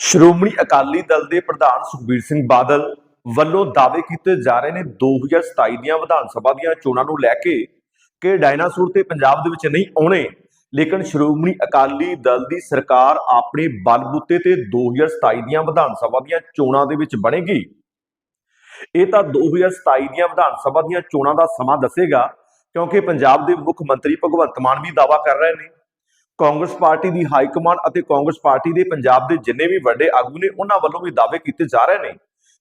ਸ਼੍ਰੋਮਣੀ ਅਕਾਲੀ ਦਲ ਦੇ ਪ੍ਰਧਾਨ ਸੁਖਬੀਰ ਸਿੰਘ ਬਾਦਲ ਵੱਲੋਂ ਦਾਅਵੇ ਕੀਤੇ ਜਾ ਰਹੇ ਨੇ 2027 ਦੀਆਂ ਵਿਧਾਨ ਸਭਾ ਦੀਆਂ ਚੋਣਾਂ ਨੂੰ ਲੈ ਕੇ ਕਿ ਡਾਇਨਾਸੌਰ ਤੇ ਪੰਜਾਬ ਦੇ ਵਿੱਚ ਨਹੀਂ ਆਉਣੇ, ਲੇਕਿਨ ਸ਼੍ਰੋਮਣੀ ਅਕਾਲੀ ਦਲ ਦੀ ਸਰਕਾਰ ਆਪਣੇ ਬਲਬੂਤੇ ਤੇ 2027 ਦੀਆਂ ਵਿਧਾਨ ਸਭਾ ਦੀਆਂ ਚੋਣਾਂ ਦੇ ਵਿੱਚ ਬਣੇਗੀ। ਇਹ ਤਾਂ 2027 ਦੀਆਂ ਵਿਧਾਨ ਸਭਾ ਦੀਆਂ ਚੋਣਾਂ ਦਾ ਸਮਾਂ ਦੱਸੇਗਾ, ਕਿਉਂਕਿ ਪੰਜਾਬ ਦੇ ਮੁੱਖ ਮੰਤਰੀ ਭਗਵੰਤ ਮਾਨ ਵੀ ਦਾਅਵਾ ਕਰ ਰਹੇ ਨੇ ਕਾਂਗਰਸ ਪਾਰਟੀ ਦੀ ਹਾਈ ਕਮਾਂਡ ਅਤੇ ਕਾਂਗਰਸ ਪਾਰਟੀ ਦੇ ਪੰਜਾਬ ਦੇ ਜਿੰਨੇ ਵੀ ਵੱਡੇ ਆਗੂ ਨੇ, ਉਹਨਾਂ ਵੱਲੋਂ ਵੀ ਦਾਅਵੇ ਕੀਤੇ ਜਾ ਰਹੇ ਨੇ।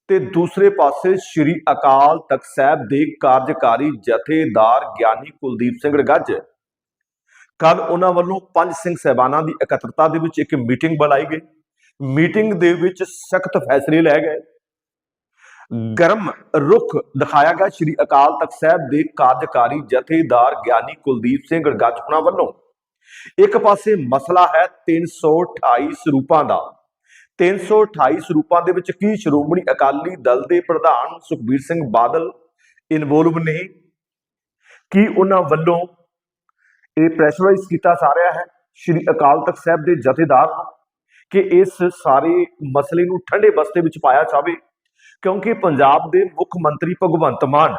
ਤੇ ਦੂਸਰੇ ਪਾਸੇ ਸ੍ਰੀ ਅਕਾਲ ਤਖਤ ਸਾਹਿਬ ਦੇ ਕਾਰਜਕਾਰੀ ਜਥੇਦਾਰ ਗਿਆਨੀ ਕੁਲਦੀਪ ਸਿੰਘ ਰਗੱਜ, ਕੱਲ ਉਹਨਾਂ ਵੱਲੋਂ ਪੰਜ ਸਿੰਘ ਸਹਿਬਾਨਾਂ ਦੀ ਇਕੱਤਰਤਾ ਦੇ ਵਿੱਚ ਇੱਕ ਮੀਟਿੰਗ ਬੁਲਾਈ ਗਈ। ਮੀਟਿੰਗ ਦੇ ਵਿੱਚ ਸਖਤ ਫੈਸਲੇ ਲਏ ਗਏ। ਗਰਮ ਰੁਖ ਦਿਖਾਇਆ ਗਿਆ ਸ੍ਰੀ ਅਕਾਲ ਤਖਤ ਸਾਹਿਬ ਦੇ ਕਾਰਜਕਾਰੀ ਜਥੇਦਾਰ ਗਿਆਨੀ ਕੁਲਦੀਪ ਸਿੰਘ ਰਗੱਜ ਉਹਨਾਂ ਵੱਲੋਂ। ਇੱਕ ਪਾਸੇ ਮਸਲਾ ਹੈ 328 ਸਰੂਪਾਂ ਦਾ। 328 ਸਰੂਪਾਂ ਦੇ ਵਿੱਚ ਕੀ ਸ਼੍ਰੋਮਣੀ ਅਕਾਲੀ ਦਲ ਦੇ ਪ੍ਰਧਾਨ ਸੁਖਬੀਰ ਸਿੰਘ ਬਾਦਲ ਇਨਵੋਲਵ ਨੇ? ਕੀ ਉਹਨਾਂ ਵੱਲੋਂ ਇਹ ਪ੍ਰੈਸ਼ਰਾਈਜ਼ ਕੀਤਾ ਜਾ ਰਿਹਾ ਹੈ? ਸ਼੍ਰੀ ਅਕਾਲ ਤਖਤ ਸਾਹਿਬ ਦੇ ਜਥੇਦਾਰ ਨੂੰ ਕਿ ਇਸ ਸਾਰੇ ਮਸਲੇ ਨੂੰ ਠੰਡੇ ਬਸਤੇ ਵਿੱਚ ਪਾਇਆ ਜਾਵੇ? ਕਿਉਂਕਿ ਪੰਜਾਬ ਦੇ ਮੁੱਖ ਮੰਤਰੀ ਭਗਵੰਤ ਮਾਨ,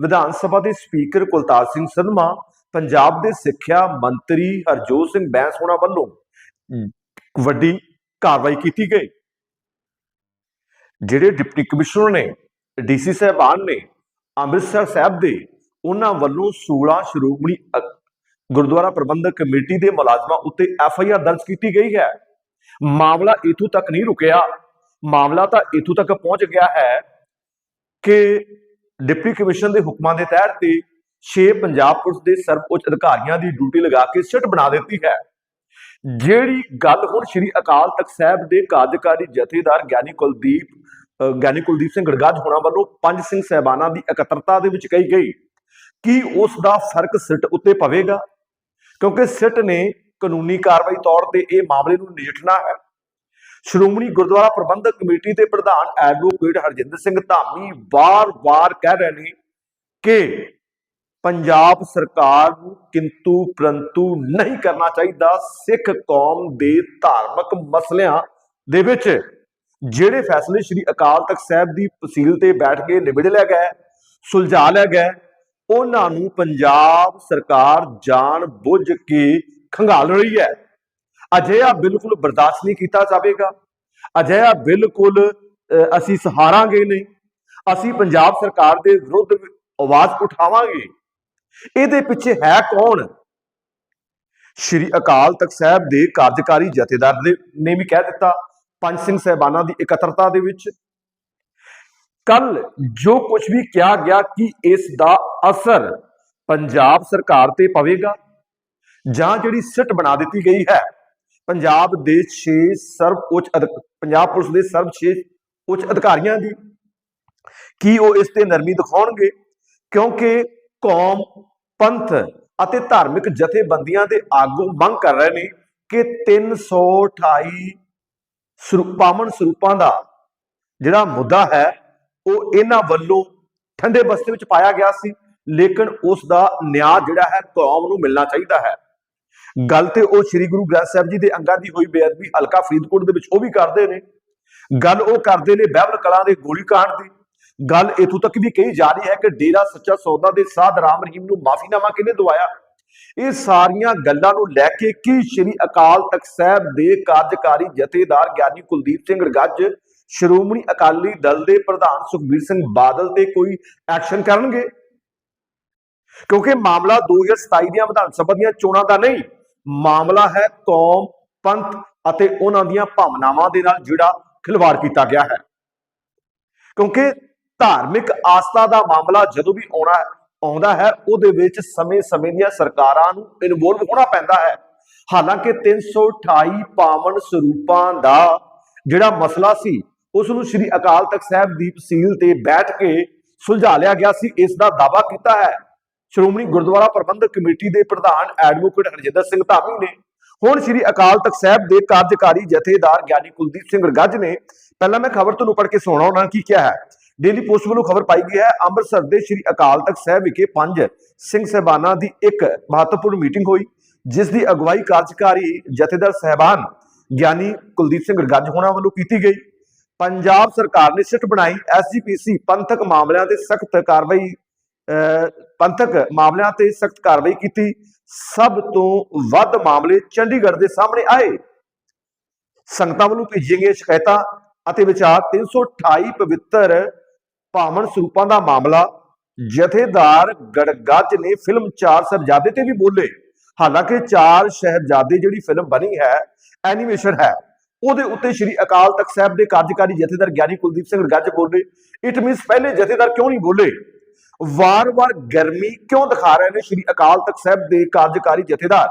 ਵਿਧਾਨ ਸਭਾ ਦੇ ਸਪੀਕਰ ਕੁਲਤਾਰ ਸਿੰਘ ਸੰਧਮਾ ਪੰਜਾਬ ਦੇ ਸਿੱਖਿਆ ਮੰਤਰੀ ਹਰਜੋਤ ਸਿੰਘ ਬੈਂਸ ਹੋਣਾ ਵੱਲੋਂ ਵੱਡੀ ਕਾਰਵਾਈ ਕੀਤੀ ਗਈ। ਜਿਹੜੇ ਡਿਪਟੀ ਕਮਿਸ਼ਨਰ ਨੇ ਡੀਸੀ ਸਾਹਿਬਾਨ ਨੇ ਅੰਮ੍ਰਿਤਸਰ ਸਾਹਿਬ ਦੇ ਉਹਨਾਂ ਵੱਲੋਂ 16 ਸ਼੍ਰੋਮਣੀ ਗੁਰਦੁਆਰਾ ਪ੍ਰਬੰਧਕ ਕਮੇਟੀ ਦੇ ਮੁਲਾਜ਼ਮਾਂ ਉੱਤੇ ਐਫ ਆਈ ਆਰ ਦਰਜ ਕੀਤੀ ਗਈ ਹੈ। ਮਾਮਲਾ ਇਥੋਂ ਤੱਕ ਨਹੀਂ ਰੁਕਿਆ। ਮਾਮਲਾ ਤਾਂ ਇਥੋਂ ਤੱਕ ਪਹੁੰਚ ਗਿਆ ਹੈ ਕਿ ਡਿਪਟੀ ਕਮਿਸ਼ਨ ਦੇ ਹੁਕਮਾਂ ਦੇ ਤਹਿਤ ਤੇ 6 ਪੰਜਾਬ ਪੁਲਿਸ ਦੇ ਸਰਵਉੱਚ ਅਧਿਕਾਰੀਆਂ ਦੀ ਡਿਊਟੀ ਲਗਾ ਕੇ ਸਿੱਟ ਬਣਾ ਦਿੱਤੀ ਹੈ। ਜਿਹੜੀ ਗੱਲ ਹੁਣ ਸ੍ਰੀ ਅਕਾਲ ਤਖਤ ਸਾਹਿਬ ਦੇ ਕਾਰਜਕਾਰੀ ਜਥੇਦਾਰ ਗਿਆਨੀ ਕੁਲਦੀਪ ਗਿਆਨੀ ਕੁਲਦੀਪ ਸਿੰਘ ਗੜਗਾਜ ਹੋਣਾ ਵੱਲੋਂ ਪੰਜ ਸਿੰਘ ਸਹਿਬਾਨਾਂ ਦੀ ਇਕੱਤਰਤਾ ਦੇ ਵਿੱਚ ਕਹੀ ਗਈ। ਕੀ ਉਸ ਦਾ ਫ਼ਰਕ ਸਿੱਟ ਉੱਤੇ ਪਵੇਗਾ? ਕਿਉਂਕਿ ਸਿੱਟ ਨੇ ਕਾਨੂੰਨੀ ਕਾਰਵਾਈ ਤੌਰ ਤੇ ਇਹ ਮਾਮਲੇ ਨੂੰ ਨਜਿੱਠਣਾ ਹੈ। ਸ਼੍ਰੋਮਣੀ ਗੁਰਦੁਆਰਾ ਪ੍ਰਬੰਧਕ ਕਮੇਟੀ ਦੇ ਪ੍ਰਧਾਨ ਐਡਵੋਕੇਟ ਹਰਜਿੰਦਰ ਸਿੰਘ ਧਾਮੀ ਵਾਰ-ਵਾਰ ਕਹਿ ਰਹੇ ਨੇ ਕਿ ਪੰਜਾਬ ਸਰਕਾਰ ਨੂੰ ਕਿੰਤੂ ਪ੍ਰੰਤੂ ਨਹੀਂ ਕਰਨਾ ਚਾਹੀਦਾ। ਸਿੱਖ ਕੌਮ ਦੇ ਧਾਰਮਿਕ ਮਸਲਿਆਂ ਦੇ ਵਿੱਚ ਜਿਹੜੇ ਫੈਸਲੇ ਸ੍ਰੀ ਅਕਾਲ ਤਖਤ ਸਾਹਿਬ ਦੀ ਤਹਿਸੀਲ ਤੇ ਬੈਠ ਕੇ ਨਿਬੜ ਲਿਆ ਗਿਆ, ਸੁਲਝਾ ਲਿਆ ਗਿਆ, ਉਹਨਾਂ ਨੂੰ ਪੰਜਾਬ ਸਰਕਾਰ ਜਾਣ ਬੁੱਝ ਕੇ ਖੰਗਾਲ ਰਹੀ ਹੈ। ਅਜਿਹਾ ਬਿਲਕੁਲ ਬਰਦਾਸ਼ਤ ਨਹੀਂ ਕੀਤਾ ਜਾਵੇਗਾ। ਅਜਿਹਾ ਬਿਲਕੁਲ ਅਸੀਂ ਸਹਾਰਾਂਗੇ ਨਹੀਂ। ਅਸੀਂ ਪੰਜਾਬ ਸਰਕਾਰ ਦੇ ਵਿਰੁੱਧ ਆਵਾਜ਼ ਉਠਾਵਾਂਗੇ। ਇਹਦੇ ਪਿੱਛੇ ਹੈ ਕੌਣ? ਸ਼੍ਰੀ ਅਕਾਲ ਤਖਤ ਸਾਹਿਬ ਦੇ ਕਾਰਜਕਾਰੀ ਜਥੇਦਾਰ ਨੇ ਵੀ ਕਹਿ ਦਿੱਤਾ, ਪੰਜ ਸਿੰਘ ਸਹਿਬਾਨਾਂ ਦੀ ਇਕੱਤਰਤਾ ਦੇ ਵਿੱਚ। ਕੱਲ ਜੋ ਕੁਝ ਵੀ ਕਿਹਾ ਗਿਆ ਕਿ ਇਸ ਦਾ ਅਸਰ ਪੰਜਾਬ ਸਰਕਾਰ ਤੇ ਪਵੇਗਾ, ਜਾਂ ਜਿਹੜੀ ਸਿੱਟ ਬਣਾ ਦਿੱਤੀ ਗਈ ਹੈ, ਪੰਜਾਬ ਦੇ 6 ਸਰਵ ਉੱਚ ਅਧਿਕ- ਪੰਜਾਬ ਪੁਲਿਸ ਦੇ ਸਰਵ 6 ਉੱਚ ਅਧਿਕਾਰੀਆਂ ਦੀ, ਕੀ ਉਹ ਇਸ ਤੇ ਨਰਮੀ ਦਿਖਾਉਣਗੇ? ਕਿਉਂਕਿ ਕੌਮ, ਪੰਥ ਅਤੇ ਧਾਰਮਿਕ ਜਥੇਬੰਦੀਆਂ ਦੇ ਆਗੂ ਮੰਗ ਕਰ ਰਹੇ ਨੇ ਕਿ 328 ਸਰੂਪ- ਪਾਵਨ ਸਰੂਪਾਂ ਦਾ ਜਿਹੜਾ ਮੁੱਦਾ ਹੈ, ਉਹ ਇਹਨਾਂ ਵੱਲੋਂ ਠੰਡੇ ਬਸਤੇ ਵਿੱਚ ਪਾਇਆ ਗਿਆ ਸੀ, ਲੇਕਿਨ ਉਸ ਦਾ ਨਿਆਂ ਜਿਹੜਾ ਹੈ ਕੌਮ ਨੂੰ ਮਿਲਣਾ ਚਾਹੀਦਾ ਹੈ। ਗੱਲ ਤੇ ਉਹ ਸ੍ਰੀ ਗੁਰੂ ਗ੍ਰੰਥ ਸਾਹਿਬ ਜੀ ਦੇ ਅੰਗਾਂ ਦੀ ਹੋਈ ਬੇਅਦਬੀ ਹਲਕਾ ਫਰੀਦਕੋਟ ਦੇ ਵਿੱਚ ਉਹ ਵੀ ਕਰਦੇ ਨੇ। ਗੱਲ ਉਹ ਕਰਦੇ ਨੇ ਬਹਿਬਲ ਕਲਾਂ ਦੇ ਗੋਲੀ ਦੀ ਗੱਲ ਇਥੋਂ ਤੱਕ ਵੀ ਕਹੀ ਜਾ ਰਹੀ ਹੈ ਕਿ ਡੇਰਾ ਸੱਚਾ ਸੌਦਾ ਦੇ ਸਾਧ ਰਾਮ ਰਹੀਮ ਨੂੰ ਮਾਫੀਨਾਮਾ ਕਿਹਨੇ ਦਵਾਇਆ? ਇਹ ਸਾਰੀਆਂ ਗੱਲਾਂ ਨੂੰ ਲੈ ਕੇ ਕੀ ਸ੍ਰੀ ਅਕਾਲ ਤਖਤ ਸਾਹਿਬ ਦੇ ਕਾਰਜਕਾਰੀ ਜਥੇਦਾਰ ਗਿਆਨੀ ਕੁਲਦੀਪ ਸਿੰਘ ਰਗੱਜ, ਸ਼੍ਰੋਮਣੀ ਅਕਾਲੀ ਦਲ ਦੇ ਪ੍ਰਧਾਨ ਸੁਖਬੀਰ ਸਿੰਘ ਬਾਦਲ ਤੇ ਕੋਈ ਐਕਸ਼ਨ ਕਰਨਗੇ? ਕਿਉਂਕਿ ਮਾਮਲਾ 2027 ਦੀਆਂ ਵਿਧਾਨ ਸਭਾ ਦੀਆਂ ਚੋਣਾਂ ਦਾ ਨਹੀਂ, ਮਾਮਲਾ ਹੈ ਕੌਮ, ਪੰਥ ਅਤੇ ਉਹਨਾਂ ਦੀਆਂ ਭਾਵਨਾਵਾਂ ਦੇ ਨਾਲ ਜਿਹੜਾ ਖਿਲਵਾੜ ਕੀਤਾ ਗਿਆ ਹੈ। ਕਿਉਂਕਿ ਧਾਰਮਿਕ ਆਸਥਾ ਦਾ ਮਾਮਲਾ ਜਦੋਂ ਵੀ ਆਉਣਾ ਆਉਂਦਾ ਹੈ, ਉਹਦੇ ਵਿੱਚ ਸਮੇਂ-ਸਮੇਂ ਦੀਆਂ ਸਰਕਾਰਾਂ ਨੂੰ ਇਨਵੋਲਵ ਹੋਣਾ ਪੈਂਦਾ ਹੈ। ਹਾਲਾਂਕਿ 328 ਪਾਵਨ ਸਰੂਪਾਂ ਦਾ ਜਿਹੜਾ ਮਸਲਾ ਸੀ, ਉਸ ਨੂੰ ਸ੍ਰੀ ਅਕਾਲ ਤਖਤ ਸਾਹਿਬ ਦੀ ਤਹਿਸੀਲ ਤੇ ਬੈਠ ਕੇ ਸੁਲਝਾ ਲਿਆ ਗਿਆ ਸੀ, ਇਸ ਦਾ ਦਾਅਵਾ ਕੀਤਾ ਹੈ। ਸ਼੍ਰੋਮਣੀ ਗੁਰਦੁਆਰਾ ਪ੍ਰਬੰਧਕ ਕਮੇਟੀ ਦੇ ਪ੍ਰਧਾਨ ਐਡਵੋਕੇਟ ਹਰਜਿੰਦਰ ਸਿੰਘ ਧਾਮੀ ਨੇ, ਹੁਣ ਸ੍ਰੀ ਅਕਾਲ ਤਖਤ ਸਾਹਿਬ ਦੇ ਕਾਰਜਕਾਰੀ ਜਥੇਦਾਰ ਗਿਆਨੀ ਕੁਲਦੀਪ ਸਿੰਘ ਰਗੱਜ ਨੇ, ਪਹਿਲਾਂ ਮੈਂ ਖਬਰ ਤੁਹਾਨੂੰ ਪੜ੍ਹ ਕੇ ਸੁਣਾਉਣਾ, ਉਹਨਾਂ ਨੇ ਕੀ ਕਿਹਾ ਹੈ। ਡੇਲੀ ਪੋਸਟ ਵੱਲੋਂ ਖਬਰ ਪਾਈ ਗਈ ਹੈ ਅੰਮ੍ਰਿਤਸਰ ਦੇ ਸ੍ਰੀ ਅਕਾਲ ਤਖਤ ਸਾਹਿਬ ਵਿਖੇ ਪੰਜ ਸਿੰਘ ਸਹਿਬਾਨਾਂ ਦੀ ਇੱਕ ਮਹੱਤਵਪੂਰਨ ਮੀਟਿੰਗ ਹੋਈ ਜਿਸ ਦੀ ਅਗਵਾਈ ਕਾਰਜਕਾਰੀ ਜਥੇਦਾਰ ਸਹਿਬਾਨ ਗਿਆਨੀ ਕੁਲਦੀਪ ਸਿੰਘ ਗੱਜ ਹੋਣਾ ਵੱਲੋਂ ਕੀਤੀ ਗਈ। ਪੰਜਾਬ ਸਰਕਾਰ ਨੇ ਸਿੱਟ ਬਣਾਈ ਐਸਜੀਪੀਸੀ ਪੰਥਕ ਮਾਮਲਿਆਂ ਤੇ ਸਖਤ ਕਾਰਵਾਈ ਅਹ, ਪੰਥਕ ਮਾਮਲਿਆਂ ਤੇ ਸਖਤ ਕਾਰਵਾਈ ਕੀਤੀ। ਸਭ ਤੋਂ ਵੱਧ ਮਾਮਲੇ ਚੰਡੀਗੜ੍ਹ ਦੇ ਸਾਹਮਣੇ ਆਏ। ਸੰਗਤਾਂ ਵੱਲੋਂ ਭੇਜੀਆਂ ਗਈਆਂ ਸ਼ਿਕਾਇਤਾਂ ਅਤੇ ਵਿਚਾਰ 328 ਪਵਿੱਤਰ ਭਾਵਨ ਸਰੂਪਾਂ ਦਾ ਮਾਮਲਾ, ਜਥੇਦਾਰ ਗੜਗੱਜ ਨੇ ਫਿਲਮ ਚਾਰ ਸਾਹਿਬਜ਼ਾਦੇ ਤੇ ਵੀ ਬੋਲੇ। ਹਾਲਾਂਕਿ ਚਾਰ ਸਾਹਿਬਜ਼ਾਦੇ ਜਿਹੜੀ ਫਿਲਮ ਬਣੀ ਹੈ ਐਨੀਮੇਸ਼ਨ ਹੈ, ਉਹਦੇ ਉੱਤੇ ਸ਼੍ਰੀ ਅਕਾਲ ਤਖਤ ਸਾਹਿਬ ਦੇ ਕਾਰਜਕਾਰੀ ਜਥੇਦਾਰ ਗਿਆਨੀ ਕੁਲਦੀਪ ਸਿੰਘ ਗੱਜ ਬੋਲੇ। ਇਟ ਮੀਨਸ ਪਹਿਲੇ ਜਥੇਦਾਰ ਕਿਉਂ ਨਹੀਂ ਬੋਲੇ? ਵਾਰ-ਵਾਰ ਗਰਮੀ ਕਿਉਂ ਦਿਖਾ ਰਹੇ ਨੇ ਸ਼੍ਰੀ ਅਕਾਲ ਤਖਤ ਸਾਹਿਬ ਦੇ ਕਾਰਜਕਾਰੀ ਜਥੇਦਾਰ?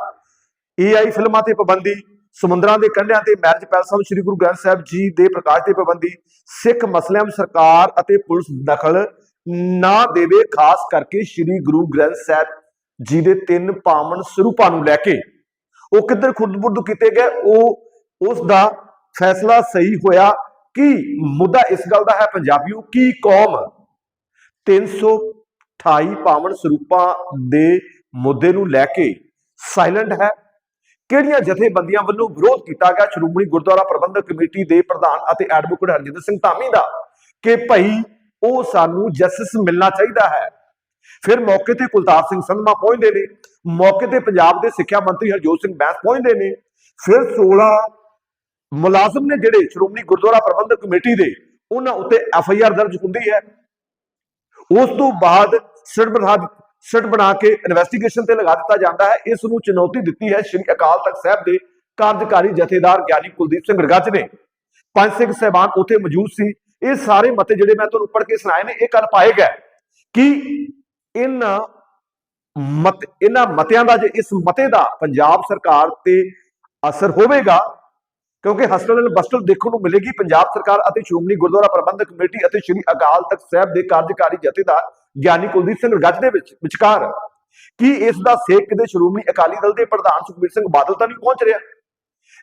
ਏਆਈ ਫਿਲਮਾਂ ਤੇ ਪਾਬੰਦੀ ਸਮੁੰਦਰਾਂ ਦੇ ਕੰਢਿਆਂ ਤੇ ਮੈਰਿਜ ਪੈਲਸਾਂ ਵਿੱਚ ਸ੍ਰੀ ਗੁਰੂ ਗ੍ਰੰਥ ਸਾਹਿਬ ਜੀ ਦੇ ਪ੍ਰਕਾਸ਼ ਤੇ ਪਾਬੰਦੀ ਸਿੱਖ ਮਸਲਿਆਂ ਵਿੱਚ ਸਰਕਾਰ ਅਤੇ ਪੁਲਿਸ ਦਖਲ ਨਾ ਦੇਵੇ, ਖਾਸ ਕਰਕੇ ਸ੍ਰੀ ਗੁਰੂ ਗ੍ਰੰਥ ਸਾਹਿਬ ਜੀ ਦੇ ਤਿੰਨ ਪਾਵਨ ਸਰੂਪਾਂ ਨੂੰ ਲੈ ਕੇ। ਉਹ ਕਿੱਧਰ ਖੁਰਦਬੁਰਦ ਕੀਤੇ ਗਏ? ਉਹ, ਉਸ ਦਾ ਫੈਸਲਾ ਸਹੀ ਹੋਇਆ ਕਿ ਮੁੱਦਾ ਇਸ ਗੱਲ ਦਾ ਹੈ ਪੰਜਾਬੀਓ ਕੀ ਕੌਮ 328 ਪਾਵਨ ਸਰੂਪਾਂ ਦੇ ਮੁੱਦੇ ਨੂੰ ਲੈ ਕੇ ਸਾਇਲੈਂਟ ਹੈ। ਕਿਹੜੀਆਂ ਜਥੇਬੰਦੀਆਂ ਵੱਲੋਂ ਵਿਰੋਧ ਕੀਤਾ ਗਿਆ? ਸ਼੍ਰੋਮਣੀ ਗੁਰਦੁਆਰਾ ਪ੍ਰਬੰਧਕ ਕਮੇਟੀ ਦੇ ਪ੍ਰਧਾਨ ਅਤੇ ਐਡਵੋਕੇਟ ਹਰਜਿੰਦਰ ਸਿੰਘ ਧਾਮੀ ਦਾ ਕਿ ਭਈ ਉਹ ਸਾਨੂੰ ਜਸਟਿਸ ਮਿਲਣਾ ਚਾਹੀਦਾ ਹੈ। ਫਿਰ ਮੌਕੇ ਤੇ ਕੁਲਤਾਰ ਸਿੰਘ ਸੰਧਮਾ ਪਹੁੰਚਦੇ ਨੇ। ਮੌਕੇ ਤੇ ਪੰਜਾਬ ਦੇ ਸਿੱਖਿਆ ਮੰਤਰੀ ਹਰਜੋਤ ਸਿੰਘ ਬੈਂਸ ਪਹੁੰਚਦੇ ਨੇ। ਫਿਰ 16 ਮੁਲਾਜ਼ਮ ਨੇ ਜਿਹੜੇ ਸ਼੍ਰੋਮਣੀ ਗੁਰਦੁਆਰਾ ਪ੍ਰਬੰਧਕ ਕਮੇਟੀ ਦੇ, ਉਹਨਾਂ ਉੱਤੇ ਐਫ ਆਈ ਆਰ ਦਰਜ ਹੁੰਦੀ ਹੈ। ਉਸ ਤੋਂ ਬਾਅਦ ਸਿਟ ਸਿੱਟ ਬਣਾ ਕੇ ਇਨਵੈਸਟੀਗੇਸ਼ਨ ਤੇ ਲਗਾ ਦਿੱਤਾ ਜਾਂਦਾ ਹੈ। ਇਸ ਨੂੰ ਚੁਣੌਤੀ ਦਿੱਤੀ ਹੈ ਸ਼੍ਰੀ ਅਕਾਲ ਤਖਤ ਸਾਹਿਬ ਦੇ ਕਾਰਜਕਾਰੀ ਜਥੇਦਾਰ ਗਿਆਨੀ ਕੁਲਦੀਪ ਸਿੰਘ ਰਗਾਚ ਨੇ। ਪੰਜ ਸਿੰਘ ਸਹਿਬਾਨ ਉੱਥੇ ਮੌਜੂਦ ਸੀ। ਇਹ ਸਾਰੇ ਮਤੇ ਜਿਹੜੇ ਮੈਂ ਤੁਹਾਨੂੰ ਪੜ੍ਹ ਕੇ ਸੁਣਾਏ ਨੇ, ਇਹ ਕਰ ਪਾਏਗਾ ਕਿ ਇਹਨਾਂ ਮਤ, ਇਹਨਾਂ ਮਤਿਆਂ ਦਾ ਜੇ ਇਸ ਮਤੇ ਦਾ ਪੰਜਾਬ ਸਰਕਾਰ ਤੇ ਅਸਰ ਹੋਵੇਗਾ, ਕਿਉਂਕਿ ਹਸਟਲ ਬਸਟਲ ਦੇਖਣ ਨੂੰ ਮਿਲੇਗੀ। ਪੰਜਾਬ ਸਰਕਾਰ ਅਤੇ ਸ਼੍ਰੋਮਣੀ ਗੁਰਦੁਆਰਾ ਪ੍ਰਬੰਧਕ ਕਮੇਟੀ ਅਤੇ ਸ਼੍ਰੀ ਅਕਾਲ ਤਖਤ ਸਾਹਿਬ ਦੇ ਕਾਰਜਕਾਰੀ ਜਥੇਦਾਰ ਗਿਆਨੀ ਕੁਲਦੀਪ ਸਿੰਘ ਗੱਜ ਦੇ ਵਿੱਚ ਵਿਚਕਾਰ ਕੀ ਇਸ ਦਾ ਸੇਕ ਕਿਤੇ ਸ਼੍ਰੋਮਣੀ ਅਕਾਲੀ ਦਲ ਦੇ ਪ੍ਰਧਾਨ ਸੁਖਬੀਰ ਸਿੰਘ ਬਾਦਲ ਤਾਂ ਨਹੀਂ ਪਹੁੰਚ ਰਿਹਾ।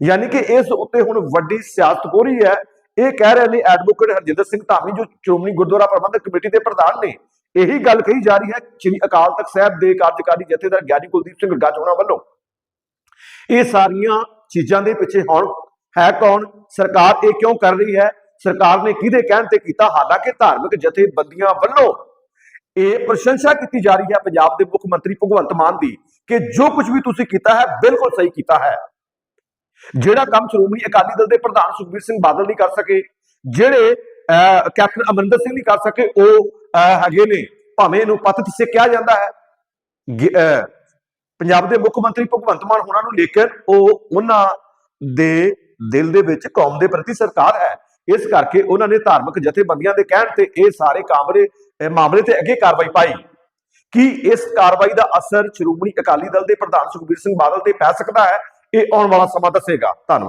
ਯਾਨੀ ਕਿ ਇਸ ਉੱਤੇ ਹੁਣ ਵੱਡੀ ਸਿਆਸਤ ਹੋ ਰਹੀ ਹੈ। ਇਹ ਕਹਿ ਰਹੇ ਨੇ ਐਡਵੋਕੇਟ ਹਰਜਿੰਦਰ ਸਿੰਘ ਧਾਮੀ, ਜੋ ਸ਼੍ਰੋਮਣੀ ਗੁਰਦੁਆਰਾ ਪ੍ਰਬੰਧਕ ਕਮੇਟੀ ਦੇ ਪ੍ਰਧਾਨ ਨੇ। ਇਹੀ ਗੱਲ ਕਹੀ ਜਾ ਰਹੀ ਹੈ, ਸ਼੍ਰੀ ਅਕਾਲ ਤਖਤ ਸਾਹਿਬ ਦੇ ਕਾਰਜਕਾਰੀ ਜਥੇਦਾਰ ਗਿਆਨੀ ਕੁਲਦੀਪ ਸਿੰਘ ਗੱਜ ਹੋਣਾ ਵੱਲੋਂ। ਇਹ ਸਾਰੀਆਂ ਚੀਜ਼ਾਂ ਦੇ ਪਿੱਛੇ ਹੁਣ ਹੈ ਕੌਣ? ਸਰਕਾਰ ਇਹ ਕਿਉਂ ਕਰ ਰਹੀ ਹੈ? ਸਰਕਾਰ ਨੇ ਕਿਹਦੇ ਕਹਿਣ ਤੇ ਕੀਤਾ? ਹਾਲਾਂਕਿ ਧਾਰਮਿਕ ਜਥੇਬੰਦੀਆਂ ਵੱਲੋਂ ਇਹ ਪ੍ਰਸ਼ੰਸਾ ਕੀਤੀ ਜਾ ਰਹੀ ਹੈ ਪੰਜਾਬ ਦੇ ਮੁੱਖ ਮੰਤਰੀ ਭਗਵੰਤ ਮਾਨ ਦੀ ਕਿ ਜੋ ਕੁਝ ਵੀ ਤੁਸੀਂ ਕੀਤਾ ਹੈ, ਬਿਲਕੁਲ ਸਹੀ ਕੀਤਾ ਹੈ। ਜਿਹੜਾ ਕੰਮ ਸ਼੍ਰੋਮਣੀ ਅਕਾਲੀ ਦਲ ਦੇ ਪ੍ਰਧਾਨ ਸੁਖਬੀਰ ਸਿੰਘ ਬਾਦਲ ਨਹੀਂ ਕਰ ਸਕੇ, ਜਿਹੜੇ ਕੈਪਟਨ ਅਮਰਿੰਦਰ ਸਿੰਘ ਨਹੀਂ ਕਰ ਸਕੇ, ਉਹ ਹੈਗੇ ਨੇ, ਭਾਵੇਂ ਇਹਨੂੰ ਪਤਤ ਕਿਸੇ ਕਿਹਾ ਜਾਂਦਾ ਹੈ। ਪੰਜਾਬ ਦੇ ਮੁੱਖ ਮੰਤਰੀ ਭਗਵੰਤ ਮਾਨ ਹੋਣਾ ਨੂੰ ਲੇਕਿਨ ਉਹ ਉਹਨਾਂ ਦੇ ਦਿਲ ਦੇ ਵਿੱਚ ਕੌਮ ਦੇ ਪ੍ਰਤੀ ਸਰਕਾਰ ਹੈ। ਇਸ ਕਰਕੇ ਉਹਨਾਂ ਨੇ ਧਾਰਮਿਕ ਜਥੇਬੰਦੀਆਂ ਦੇ ਕਹਿਣ ਤੇ ਇਹ ਸਾਰੇ ਕਾਮਰੇ ਮਾਮਲੇ ਤੇ ਅੱਗੇ ਕਾਰਵਾਈ ਪਾਈ। ਕੀ ਇਸ ਕਾਰਵਾਈ ਦਾ ਅਸਰ ਸ਼੍ਰੋਮਣੀ ਅਕਾਲੀ ਦਲ ਦੇ ਪ੍ਰਧਾਨ ਸੁਖਬੀਰ ਸਿੰਘ ਬਾਦਲ ਤੇ ਪੈ ਸਕਦਾ ਹੈ? ਇਹ ਆਉਣ ਵਾਲਾ ਸਮਾਂ ਦੱਸੇਗਾ। ਧੰਨਵਾਦ।